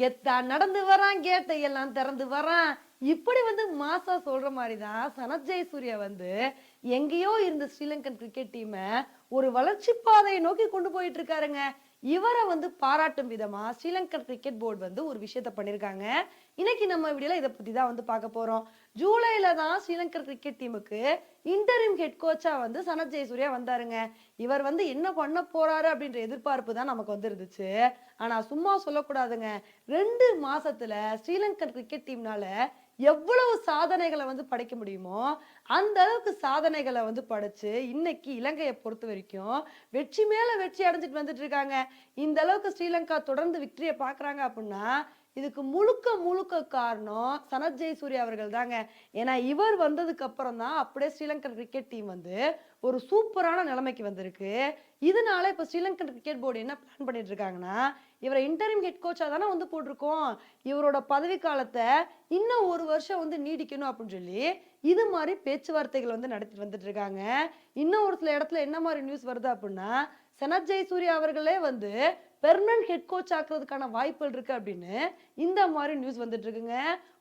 கெத்தா நடந்து வரான் கேட்டை எல்லாம் திறந்து வரான். இப்படி வந்து மாசா சொல்ற மாதிரி தான் சனத் ஜெயசூர்யா வந்து எங்கேயோ இருந்த ஸ்ரீலங்கன் கிரிக்கெட் டீமை ஒரு வளர்ச்சி பாதையை நோக்கி கொண்டு போயிட்டு இருக்காருங்க. இவரை வந்து பாராட்டும் விதமா ஸ்ரீலங்கர் கிரிக்கெட் போர்டு வந்து ஒரு விஷயத்த பண்ணிருக்காங்க. இன்னைக்கு நம்ம வீடியோல இதை பத்தி தான் வந்து பார்க்க போறோம். ஜூலைல தான் ஸ்ரீலங்கர் கிரிக்கெட் டீமுக்கு இன்டரிம் ஹெட் கோச்சா வந்து சனத் ஜெயசூர்யா வந்தாருங்க. இவர் வந்து என்ன பண்ண போறாரு அப்படின்ற எதிர்பார்ப்பு தான் நமக்கு வந்து இருந்துச்சு ஆனா சும்மா சொல்லக்கூடாதுங்க. ரெண்டு மாசத்துல ஸ்ரீலங்கர் கிரிக்கெட் டீம்னால எவ்வளவு சாதனைகளை வந்து படைக்க முடியுமோ அந்த அளவுக்கு சாதனைகளை வந்து படைச்சு இன்னைக்கு இலங்கையை பொறுத்த வரைக்கும் வெற்றி மேல வெற்றி அடைஞ்சிட்டு வந்துட்டு இருக்காங்க. இந்த அளவுக்கு ஸ்ரீலங்கா தொடர்ந்து விக்டரியை பாக்குறாங்க அப்படின்னா இதுக்கு முழுக்க முழுக்க காரணம் சனத் ஜெயசூர்யா அவர்கள் தாங்க. ஏன்னா இவர் வந்ததுக்கு அப்புறம் தான் அப்படியே ஸ்ரீலங்கன் கிரிக்கெட் டீம் வந்து ஒரு சூப்பரான நிலைமைக்கு வந்திருக்கு. இதனால இப்போ ஸ்ரீலங்கன் கிரிக்கெட் போர்டு என்ன பிளான் பண்ணிட்டு இருக்காங்கன்னா இவரை இன்டரிம் ஹெட் கோச்சாக தானே வந்து போட்டிருக்கோம். இவரோட பதவி காலத்தை இன்னும் ஒரு வருஷம் வந்து நீடிக்கணும் அப்படின்னு சொல்லி இது மாதிரி பேச்சுவார்த்தைகள் வந்து நடத்திட்டு வந்துட்டு இருக்காங்க. இன்னும் ஒரு சில இடத்துல என்ன மாதிரி நியூஸ் வருது அப்படின்னா சனத் ஜெயசூர்யா அவர்களே வந்து பெர்மனன்ட் ஹெட் கோச் ஆக்குறதுக்கான வாய்ப்புகள் இருக்கு அப்படின்னு இந்த மாதிரி நியூஸ் வந்துட்டு இருக்குங்க.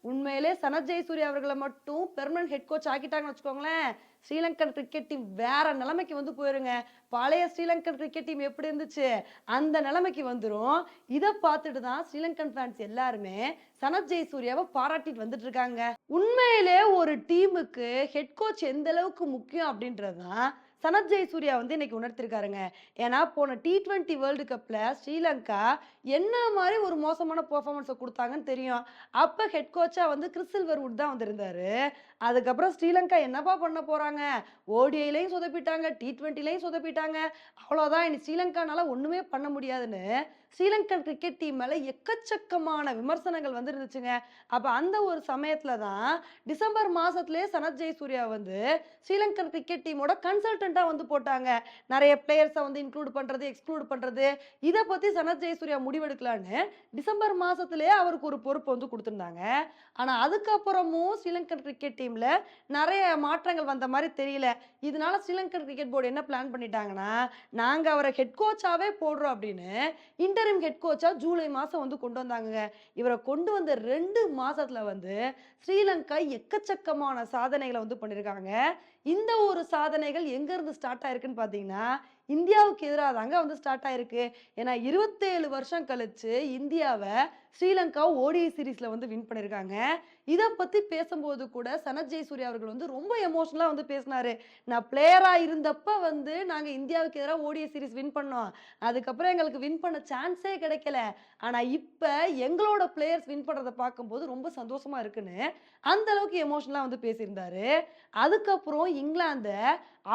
உண்மையிலே சனத் ஜெயசூரிய அவர்களை மட்டும் பெர்மனன்ட் ஹெட் கோச் ஆக்கிட்டாங்கன்னு வச்சுக்கோங்களேன். ஸ்ரீலங்கன் கிரிக்கெட் டீம் வேற நிலைமைக்கு வந்து போயிருங்க. பழைய ஸ்ரீலங்கன் கிரிக்கெட் டீம் எப்படி இருந்துச்சு? அந்த நிலைமைக்கு வந்துடும் இதை பார்த்துட்டு தான் ஸ்ரீலங்கன் ஃபேன்ஸ் எல்லாருமே சனத் ஜெயசூர்யாவை பாராட்டிட்டு வந்துட்டு இருக்காங்க. உண்மையிலே ஒரு டீமுக்கு ஹெட் கோச் எந்த அளவுக்கு முக்கியம் அப்படின்றது தான் சனத் ஜெயசூர்யா வந்து இன்னைக்கு உணர்த்திருக்காருங்க. ஏன்னா போன டி ட்வெண்ட்டி வேர்ல்டு கப்பில் ஸ்ரீலங்கா என்ன மாதிரி ஒரு மோசமான பர்ஃபார்மன்ஸை கொடுத்தாங்கன்னு தெரியும். அப்போ ஹெட் கோச்சாக வந்து கிறிஸ்டில் வுட் தான் வந்திருந்தாரு. அதுக்கப்புறம் ஸ்ரீலங்கா என்னப்பா பண்ண போகிறாங்க ஓடிஐலையும் சொதப்பிட்டாங்க டி ட்வெண்ட்டிலையும் சொதப்பிட்டாங்க. அவ்வளோதான் இனி ஸ்ரீலங்கானால ஒன்றுமே பண்ண முடியாதுன்னு ஸ்ரீலங்கன் கிரிக்கெட் டீம் மேலே எக்கச்சக்கமான விமர்சனங்கள் வந்து இருந்துச்சுங்க அந்த ஒரு சமயத்தில் தான் டிசம்பர் மாதத்துலேயே சனத் ஜெயசூர்யா வந்து ஸ்ரீலங்கன் கிரிக்கெட் டீமோட கன்சல்டண்ட்டாக வந்து போட்டாங்க. நிறைய பிளேயர்ஸை வந்து இன்க்ளூட் பண்ணுறது எக்ஸ்க்ளூட் பண்ணுறது இதை பற்றி சனத் ஜெயசூர்யா முடிவெடுக்கலான்னு டிசம்பர் மாதத்துலேயே அவருக்கு ஒரு பொறுப்பு வந்து கொடுத்துருந்தாங்க. ஆனால் அதுக்கப்புறமும் ஸ்ரீலங்கன் கிரிக்கெட் டீமில் நிறைய மாற்றங்கள் வந்த மாதிரி தெரியல. இதனால ஸ்ரீலங்கன் கிரிக்கெட் போர்டு என்ன பிளான் பண்ணிட்டாங்கன்னா நாங்கள் அவரை ஹெட் கோச்சாகவே போடுறோம் அப்படின்னு இன்டரிம் ஹெட் கோச்சா ஜூலை மாசம் வந்து கொண்டு வந்தாங்க இவரை கொண்டு வந்த ரெண்டு மாசத்துல வந்து ஸ்ரீலங்கா எக்கச்சக்கமான சாதனைகளை வந்து பண்ணியிருக்காங்க இந்த ஒரு சாதனைகள் எங்க இருந்து ஸ்டார்ட் ஆயிருக்குன்னு பாத்தீங்கன்னா இந்தியாவுக்கு எதிராக தாங்க வந்து ஸ்டார்ட் ஆயிருக்கு. ஏன்னா இருபத்தேழு வருஷம் கழிச்சு இந்தியாவை ஸ்ரீலங்கா ஓடிஐ சீரீஸில் வந்து வின் பண்ணியிருக்காங்க இதை பற்றி பேசும்போது கூட சனத் ஜெயசூர்யா அவர்கள் வந்து ரொம்ப எமோஷனலாக வந்து பேசினாரு. நான் பிளேயராக இருந்தப்ப வந்து நாங்கள் இந்தியாவுக்கு எதிராக ஓடிஐ சீரீஸ் வின் பண்ணோம். அதுக்கப்புறம் எங்களுக்கு வின் பண்ண சான்ஸே கிடைக்கல. ஆனால் இப்போ எங்களோட பிளேயர்ஸ் வின் பண்ணுறதை பார்க்கும்போது ரொம்ப சந்தோஷமாக இருக்குன்னு அந்த அளவுக்கு எமோஷனலா வந்து பேசியிருந்தாரு. அதுக்கப்புறம் இங்கிலாந்தை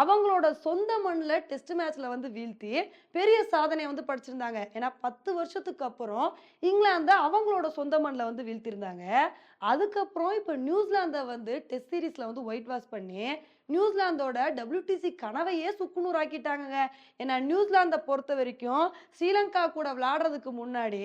அவங்களோட சொந்த மண்ணில் டெஸ்ட் மேட்ச் மேட்ச்ல வந்து வீழ்த்தி பெரிய சாதனையை வந்து படிச்சிருந்தாங்க. ஏன்னா பத்து வருஷத்துக்கு அப்புறம் இங்கிலாந்தை அவங்களோட சொந்த மண்ணில் வந்து வீழ்த்திருந்தாங்க. அதுக்கப்புறம் இப்போ நியூசிலாந்தை வந்து டெஸ்ட் சீரீஸ்ல வந்து ஒயிட் வாஷ் பண்ணி நியூசிலாந்தோட டபிள்யூடிசி கனவையே சுக்குநூறாக்கிட்டாங்க ஏன்னா நியூசிலாந்தை பொறுத்த வரைக்கும் ஸ்ரீலங்கா கூட விளையாடுறதுக்கு முன்னாடி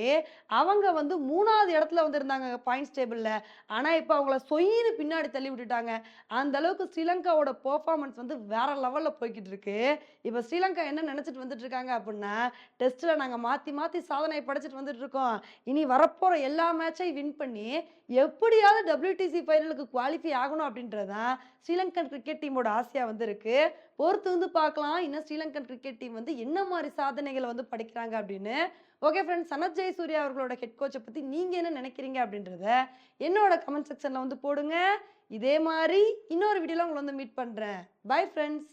அவங்க வந்து மூணாவது இடத்துல வந்திருந்தாங்க பாயிண்ட்ஸ் டேபிளில் ஆனால் இப்போ அவங்கள சொயின்னு பின்னாடி தள்ளி விட்டுட்டாங்க. அந்த அளவுக்கு ஸ்ரீலங்காவோட பெர்ஃபார்மன்ஸ் வந்து வேற லெவலில் போய்கிட்டு இருக்கு இப்போ ஸ்ரீலங்கா என்ன நினச்சிட்டு வந்துட்டு இருக்காங்க அப்படின்னா டெஸ்ட்டில் நாங்கள் மாற்றி மாற்றி சாதனை படைச்சிட்டு வந்துட்டு இருக்கோம் இனி வரப்போகிற எல்லா மேட்சையும் வின் பண்ணி எப்படியாவது டபிள்யூடிசி ஃபைனலுக்கு குவாலிஃபை ஆகணும் அப்படின்றதான் ஸ்ரீலங்கன் கிரிக்கெட் டீமோட ஆசையாக வந்து இருக்கு பொறுத்து வந்து பார்க்கலாம். இன்னும் ஸ்ரீலங்கன் கிரிக்கெட் டீம் வந்து என்ன மாதிரி சாதனைகளை வந்து படிக்கிறாங்க அப்படின்னு. ஓகே ஃப்ரெண்ட்ஸ் சனத் ஜெயசூர்யா அவர்களோட ஹெட் கோச்சை பற்றி நீங்கள் என்ன நினைக்கிறீங்க அப்படின்றத என்னோட கமெண்ட் செக்ஷனில் வந்து போடுங்க. இதே மாதிரி இன்னொரு வீடியோவில் உங்களை வந்து மீட் பண்ணுறேன் பை ஃப்ரெண்ட்ஸ்